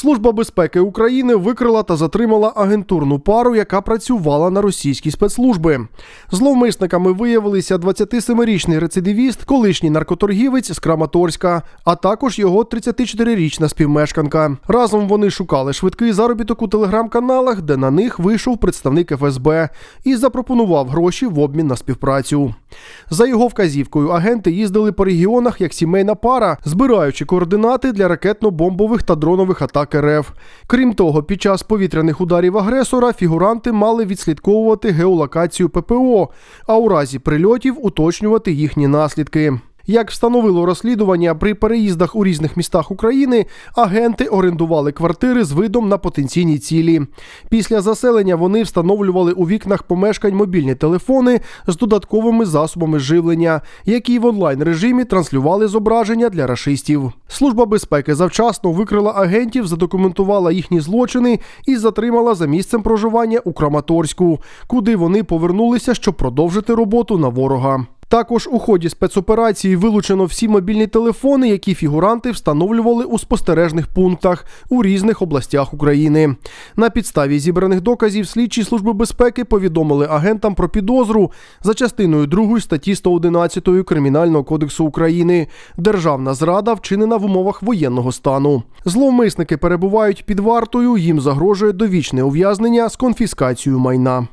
Служба безпеки України викрила та затримала агентурну пару, яка працювала на російські спецслужби. Зловмисниками виявилися 27-річний рецидивіст, колишній наркоторгівець з Краматорська, а також його 34-річна співмешканка. Разом вони шукали швидкий заробіток у телеграм-каналах, де на них вийшов представник ФСБ і запропонував гроші в обмін на співпрацю. За його вказівкою, агенти їздили по регіонах як сімейна пара, збираючи координати для ракетно-бомбових та дронових атак РФ. Крім того, під час повітряних ударів агресора фігуранти мали відслідковувати геолокацію ППО, а у разі прильотів уточнювати їхні наслідки. Як встановило розслідування, при переїздах у різних містах України агенти орендували квартири з видом на потенційні цілі. Після заселення вони встановлювали у вікнах помешкань мобільні телефони з додатковими засобами живлення, які в онлайн режимі транслювали зображення для рашистів. Служба безпеки завчасно викрила агентів, задокументувала їхні злочини і затримала за місцем проживання у Краматорську, куди вони повернулися, щоб продовжити роботу на ворога. Також у ході спецоперації вилучено всі мобільні телефони, які фігуранти встановлювали у спостережних пунктах у різних областях України. На підставі зібраних доказів слідчі служби безпеки повідомили агентам про підозру за частиною 2 статті 111 Кримінального кодексу України Державна зрада вчинена в умовах воєнного стану. Зловмисники перебувають під вартою. Їм загрожує довічне ув'язнення з конфіскацією майна.